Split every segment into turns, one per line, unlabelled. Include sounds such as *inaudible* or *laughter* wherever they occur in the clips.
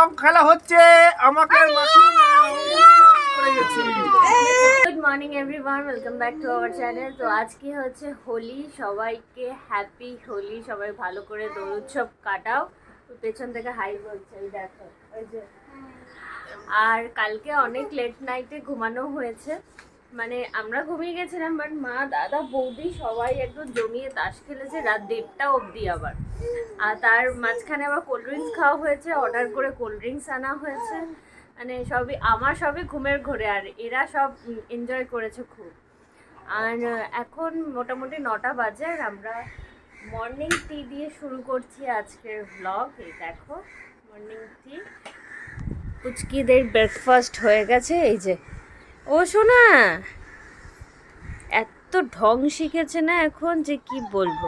রং খেলা হচ্ছে। আমাকে
good morning everyone welcome back to our channel তো আজকে হচ্ছে হোলি। সবাইকে হ্যাপি হোলি। সবাই ভালো করে দোল উৎসব কাটাও। তো পেছন থেকে হাই বলছে দেখো ওই যে। আর কালকে অনেক লেট নাইটে ঘুমানো হয়েছে। মানে আমরা ঘুমিয়ে গেছিলাম বাট মা, দাদা, বৌদি সবাই একদম জমিয়ে তাস খেলেছে রাত দেড়টা অবধি আবার। আর তার মাঝখানে আবার কোল্ড ড্রিঙ্কস খাওয়া হয়েছে অর্ডার করে কোল্ড ড্রিঙ্কস আনা হয়েছে। মানে সবই, আমার সবই ঘুমের ঘরে আর এরা সব এনজয় করেছে খুব। আর এখন মোটামুটি নটা বাজে আর আমরা মর্নিং টি দিয়ে শুরু করছি আজকের ভ্লগ এই দেখো মর্নিং টি পুচকিদের ব্রেকফাস্ট হয়ে গেছে, এই যে ও শোনা এত ঢং শিখেছে না এখন যে কি বলব?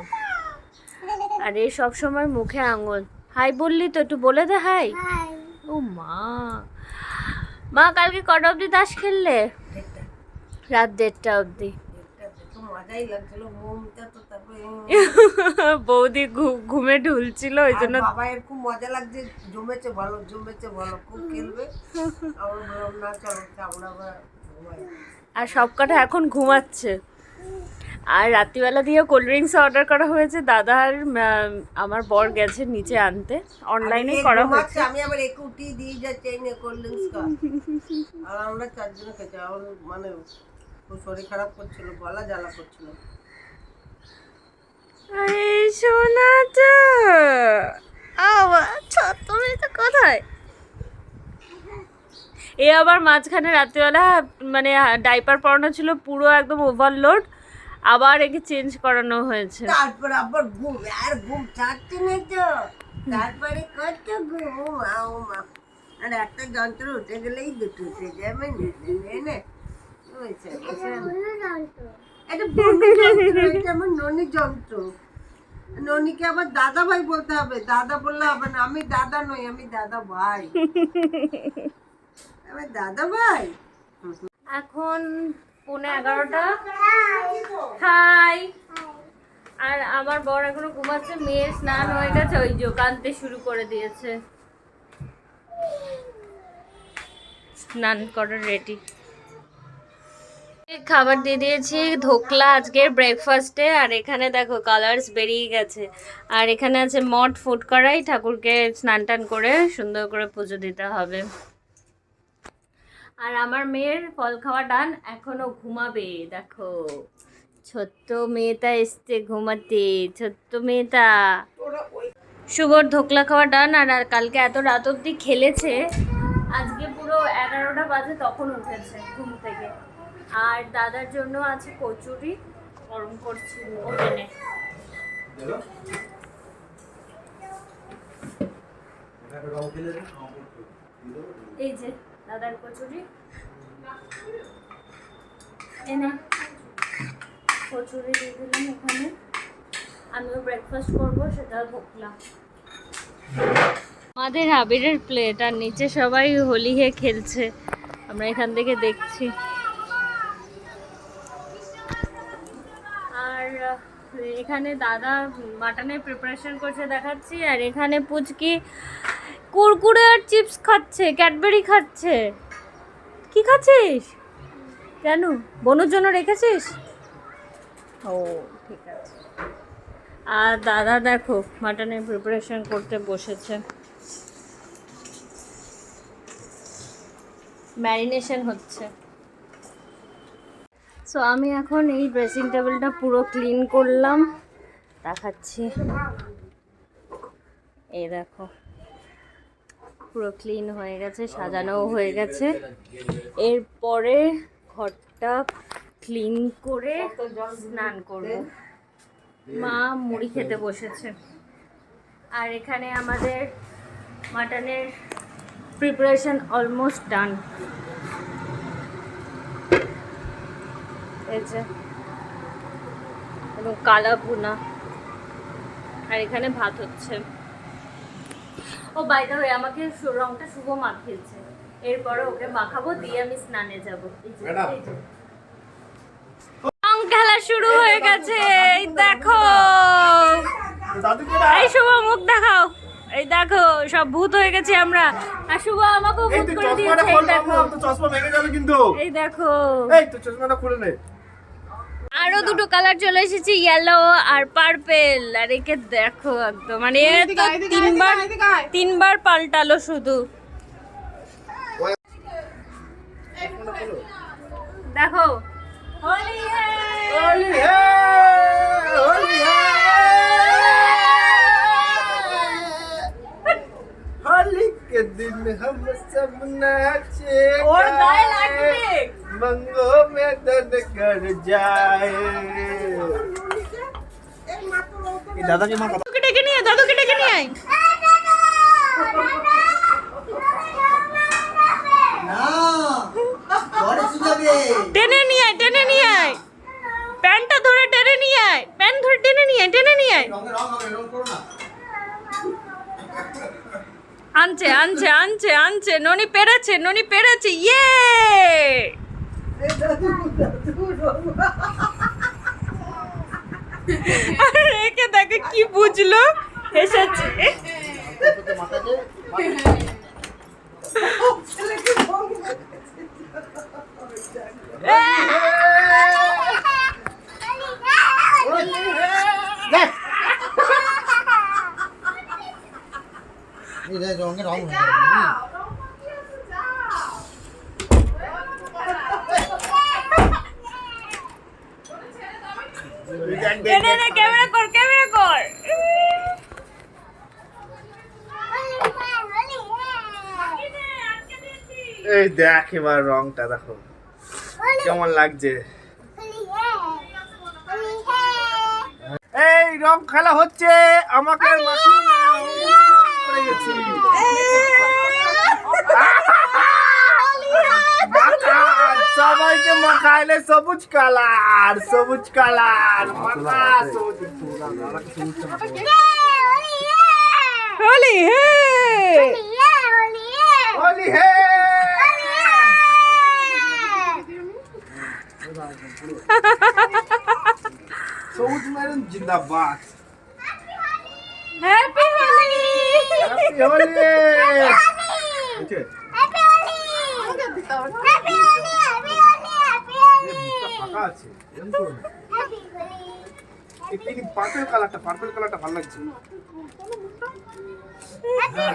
আর এ সব সময় মুখে আঙুল। হাই বললি তো একটু বলে দে হাই। ও মা। মা কালকে কটা অবধি তাস খেললে? রাত দেড়টা অবধি।
তো মজাই লাগছিল ঘুমটা তো তারপরে
বৌদি ঘুমে ঢুলছিল ওই জন্য
বাবা এর খুব মজা লাগছে জমেছে ভালো জমেছে ভালো খুব খেলবে। *laughs* আমরা না চলো আমরা
আর সব কটা এখন ঘুমাচ্ছে। আর রাত্রিবেলা দিয়ে কোল্ড ড্রিঙ্কস অর্ডার করা হয়েছে। দাদা আর আমার বর গেছে নিচে আনতে। অনলাইনে করা হয়েছে।
আমি আবার একুটি দিয়ে যাচ্ছি এই নিয়ে কোল্ড ড্রিঙ্কস আর আমরা চারজনে খেয়েছি আমার মানে খুব শরীর খারাপ করছিল গলা জ্বালা করছিল।
এই শোনাটা আচ্ছা তুমি তো কোথায়? এ আবার মাঝখানে রাত্রিবেলা মানে ডাইপার পরানো ছিল পুরো একদম ওভারলোড আবার একে চেঞ্জ করানো হয়েছে।
তারপর আবার ঘুম আর ঘুম ছাড়ছে না তো। তারপরে কত ঘুম আও মা। আর একটা যন্ত্র উঠে গেলেই দুটো উঠে যাবে নে নে বুঝছে, বুঝছে? এটা বন্য যন্ত্র এটা আমার ননি যন্ত্র। ননিকে আবার দাদা ভাই বলতে হবে। দাদা বললে হবে না আমি দাদা নই আমি দাদা ভাই। আমি দাদা ভাই।
এখন পৌনে এগারোটা। হাই। আর আমার বর এখনও ঘুমাচ্ছে মেয়ের স্নান হয়ে গেছে ওই যে কানতে শুরু করে দিয়েছে। স্নান করার রেডি খাবার দিয়ে দিয়েছি ধোকলা আজকের ব্রেকফাস্টে আর এখানে দেখো কালার্স বেরিয়ে গেছে। আর এখানে আছে মঠ ফুড করাই ঠাকুরকে স্নান টান করে সুন্দর করে পুজো দিতে হবে। আর আমার মেয়ের ফল খাওয়া ডান এখনও ঘুমাবে দেখো। ছোট্ট মেয়েটা এসছে ঘুমাতে ছোট্ট মেয়েটা। শুভর ধোকলা খাওয়া ডান আর আর কালকে এত রাত অব্দি খেলেছে আজকে পুরো এগারোটা বাজে তখন উঠেছে ঘুম থেকে। আর দাদার জন্য আছে কচুরি গরম করছি ওভেনে। এই যে। দাদার কচুরি। এনে কচুরি দিয়ে দিলাম এখানে। আমিও ব্রেকফাস্ট করব সেটা ভোগলাম আমাদের আবিরের প্লেট আর নিচে সবাই হোলি হে খেলছে। আমরা এখান থেকে দেখছি। আর এখানে দাদা মাটনের প্রিপারেশন করছে দেখাচ্ছি আর এখানে পুচকি কুরকুরে আর চিপস খাচ্ছে, ক্যাডবেরি খাচ্ছে। কি খাচ্ছিস? কেন বনুর জন্য রেখেছিস? ও, ঠিক আছে। আর দাদা দেখো, মাটনের প্রিপারেশন করতে বসেছে। ম্যারিনেশন হচ্ছে। সো আমি এখন এই ড্রেসিং টেবিলটা পুরো ক্লিন করলাম। দেখাচ্ছি। এই দেখো। পুরো ক্লিন হয়ে গেছে সাজানোও হয়ে গেছে। এরপরে ঘরটা ক্লিন করে স্নান করব। মা মুড়ি খেতে বসেছে। আর এখানে আমাদের মাটনের প্রিপারেশন অলমোস্ট ডান এই যে এবং কালা ভুনা আর এখানে ভাত হচ্ছে। ও বাইরে হয়ে আমাকে রংটা শুভ মাখিয়েছে। এরপরে ওকে মাখাবো দিয়ে আমি স্নানে যাব। রং খেলা শুরু হয়ে গেছে এই দেখো। এই শুভ মুখ দেখাও। এই দেখো সব ভূত হয়ে গেছি আমরা। আর শুভ আমাকেও ভূত করে দিয়েছে এই দেখো।
চশমা ভেঙে যাবে কিন্তু।
এই দেখো।
এই তো চশমাটা খুলে নে।
দুটো কালার চলে এসেছে ইয়েলো আর পার্পেল আর একে দেখো একদম মানে এ তো তিনবার তিনবার পাল্টালো শুধু দেখো হোলি
होली है होली है होली के दिन हम सब नाचे
और गाए
गाए,
लागले।
मंगो में दर्द कर जाए
টেনে নিয়ে আয় টেনে নিয়ে আয়। প্যান্টটা ধরে টেনে নিয়ে আয়। প্যান্ট ধরে টেনে নিয়ে আয় টেনে নিয়ে আয়। আনছে আনছে আনছে আনছে ননি পেরেছে ননি পেরেছে ইয়ে! আরে একে দেখে কি বুঝলো? হেসেছে। টেনে নে ক্যামেরা কর ক্যামেরা কর
এই দেখ এবার রংটা দেখো। কেমন লাগছে? এই রং খেলা হচ্ছে। আমাকে করে গেছি। মাখান, সবাইকে মাখাইলে সবুজ কালার সবুজ কালার। মাখা সবুজ।
হোলি হে
সবুজ মেরুন জিন্দাবাদ
হ্যাপি হোলি
হ্যাপি হোলি বুঝছে ফাঁকা আছে এরকম করো না। এই পিঙ্ক পার্পল কালারটা পার্পল কালারটা ভালো লাগছে? হ্যাঁ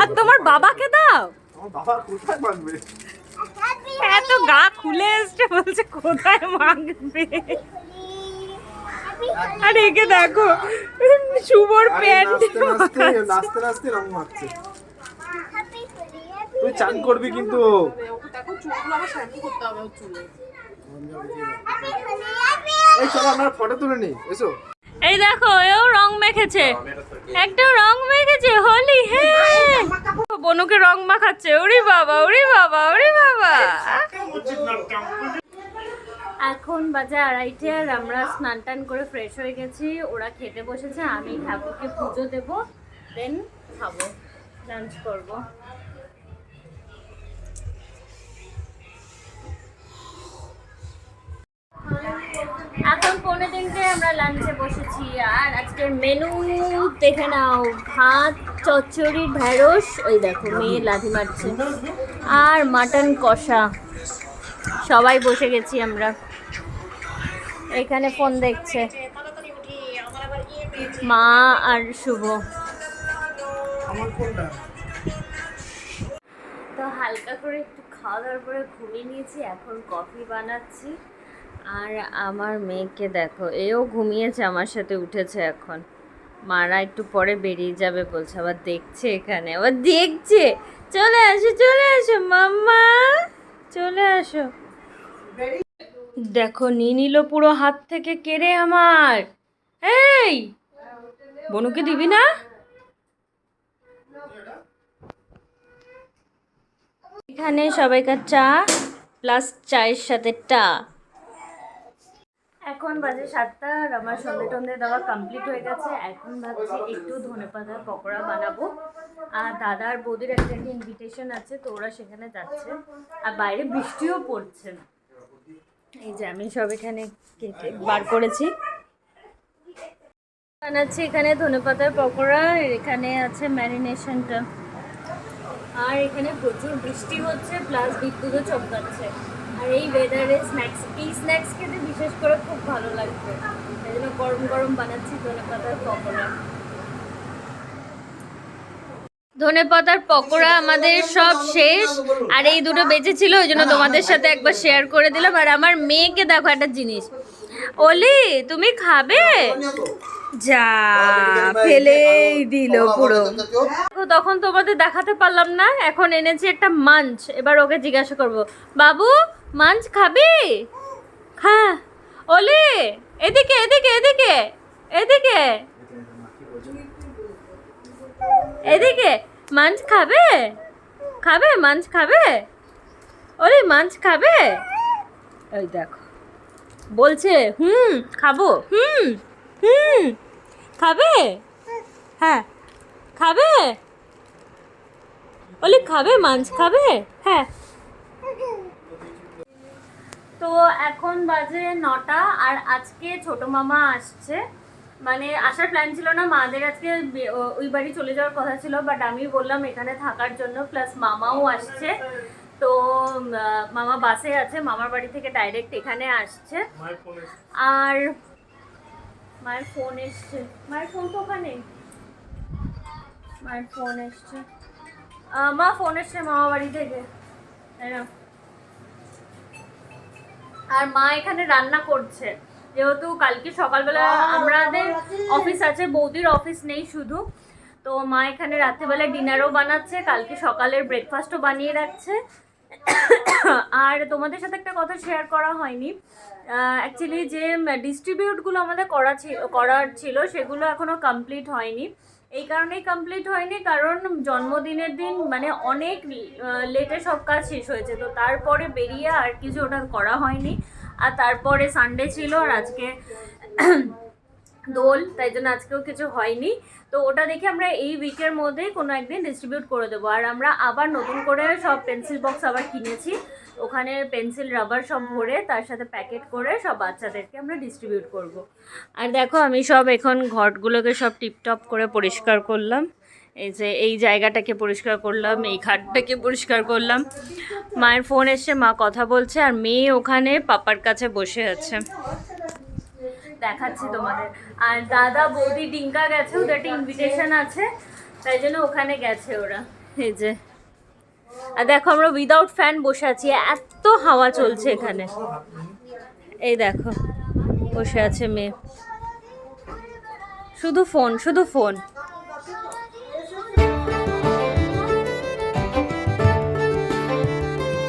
আর
তোমার বাবাকে দাও।
আমার বাবা কোথায় মানবে
এত গা খুলে এসছে বলছে কোথায় মাগবে আর একে দেখো শুভর প্যান্ট
নাচতে নাচতে রং মাখছে। তুই চান করবি কিন্তু। এই চলো আমরা ফটো তুলে নিই এসো।
এই দেখো এও রং মেখেছে। একটা রং মেখেছে হোলি হ্যাঁ বনুকে রং মাখাচ্ছে ওরে বাবা ওরে বাবা ওরে বাবা। এখন বাজে আড়াইটে আর আমরা স্নান টান করে ফ্রেশ হয়ে গেছি। ওরা খেতে বসেছে আমি ঠাকুরকে পুজো দেব দেন খাব লাঞ্চ করব। পৌনে তিনটে আমরা লাঞ্চে বসেছি। আর আজকের মেনু দেখে নাও। ভাত চচ্চড়ি ঢেঁড়স ওই দেখো মেয়ে লাথি মারছে। আর মাটন কষা। সবাই বসে গেছি আমরা। এখানে ফোন দেখছে। মা আর শুভ। তো হালকা করে একটু খাওয়া দাওয়ার পরে ঘুমিয়ে নিয়েছি এখন কফি বানাচ্ছি। আর আমার মেয়েকে দেখো, এও ঘুমিয়েছে, আমার সাথে উঠেছে এখন। মারা একটু পরে বেরিয়ে যাবে বলছে, আবার দেখছে এখানে, আবার দেখছে। চলে আসো চলে আসো, মাম্মা। চলে আসো। দেখো, নিয়ে নিল পুরো হাত থেকে কেড়ে আমার। এই, বনুকে দিবি না? এখানে সবাইকার চা প্লাস চায়ের সাথে টা। এখন বাজে সাতটা, আর আমার সন্ধে টন্ধে দেওয়া কমপ্লিট হয়ে গেছে। এখন ভাবছি একটু ধনে পাতার পকোড়া বানাবো। আর দাদার বৌদির একটা ইনভিটেশন আছে, তো ওরা সেখানে যাচ্ছে। আর বাইরে বৃষ্টিও পড়ছে। এই যে আমি সব এখানে কেটে বার করেছি। বানাচ্ছি এখানে ধনেপাতার পকোড়া এখানে আছে ম্যারিনেশনটা আর এখানে প্রচুর বৃষ্টি হচ্ছে প্লাস বিদ্যুৎও চমকাচ্ছে। আর এই ওয়েদারে স্ন্যাক্স এই স্ন্যাক্স খেতে বিশেষ করে খুব ভালো লাগবে এই জন্য গরম গরম বানাচ্ছি ধনেপাতার পকোড়া। ধনে পাতার পকোড়া আমাদের সব শেষ। আর এই দুটো বেঁচে ছিল ওই জন্য তোমাদের সাথে একবার শেয়ার করে দিলাম। আর আমার মেয়েকে দেখো একটা জিনিস। ওলি, তুমি খাবে? যা, ফেলেই দিল পুরো। তখন তোমাদের দেখাতে পারলাম না, এখন এনেছি একটা মাঞ্চ। এবার ওকে জিজ্ঞাসা করব, বাবু মাঞ্চ খাবি? হ্যাঁ। ওলি এদিকে এদিকে এদিকে এদিকে। এদিকে মাঞ্চ খাবে? খাবে মাঞ্চ খাবে? ওরে মাঞ্চ খাবে? ওই দেখো। বলছে, হুম, খাব, হুম হুম, খাবে? হ্যাঁ খাবে? বলে খাবে মাঞ্চ খাবে? হ্যাঁ। তো এখন বাজে নটা আর আজকে ছোট মামা আসছে। মানে আসার প্ল্যান ছিল না মাদের আজকে ওই বাড়ি চলে যাওয়ার কথা ছিল বাট আমি বললাম এখানে থাকার জন্য প্লাস মামাও আসছে। তো মামা বাসে আছে মামার বাড়ি থেকে ডাইরেক্ট এখানে আসছে। আর মায়ের ফোন এসছে। মায়ের ফোন তো ওখানে। মায়ের ফোন এসছে। মা ফোন এসছে মামা বাড়ি থেকে। তাই না? আর মা এখানে রান্না করছে। যেহেতু কালকে সকালবেলা আমাদের অফিস আছে বৌদির অফিস নেই শুধু। তো মা এখানে রাত্রেবেলা ডিনারও বানাচ্ছে কালকে সকালের ব্রেকফাস্টও বানিয়ে রাখছে। আর তোমাদের সাথে একটা কথা শেয়ার করা হয়নি। অ্যাকচুয়ালি যে ডিস্ট্রিবিউটগুলো আমাদের করা ছিল করার ছিল সেগুলো এখনও কমপ্লিট হয়নি। এই কারণেই কমপ্লিট হয়নি, কারণ জন্মদিনের দিন মানে অনেক লেটে সব কাজ শেষ হয়েছে। তো তারপরে বেরিয়ে আর কিছু ওটা করা হয়নি। আর তারপরে সানডে ছিল আর আজকে দোল, তাই জন্য আজকেও কিছু হয়নি। তো ওটা দেখে আমরা এই উইকের মধ্যেই কোনো একদিন ডিস্ট্রিবিউট করে দেবো। আর আমরা আবার নতুন করে সব পেন্সিল বক্স আবার কিনেছি। ওখানে পেন্সিল রাবার সব ভরে তার সাথে প্যাকেট করে সব বাচ্চাদেরকে আমরা ডিস্ট্রিবিউট করব। আর দেখো আমি সব এখন ঘরগুলোকে সব টিপটপ করে পরিষ্কার করলাম। এই যে এই জায়গাটাকে পরিষ্কার করলাম, এই খাটটাকে পরিষ্কার করলাম। মায়ের ফোন এসছে, মা কথা বলছে, আর মেয়ে ওখানে পাপার কাছে বসে আছে। দেখাচ্ছি তোমাদের। আর দাদা বৌদি ডিঙ্কা গেছে, ওদের একটা ইনভিটেশন আছে, তাই জন্য ওখানে গেছে ওরা। এই যে। আর দেখো আমরা উইদাউট ফ্যান বসে আছি, এত হাওয়া চলছে এখানে। এই দেখো, বসে আছে মেয়ে। শুধু ফোন শুধু ফোন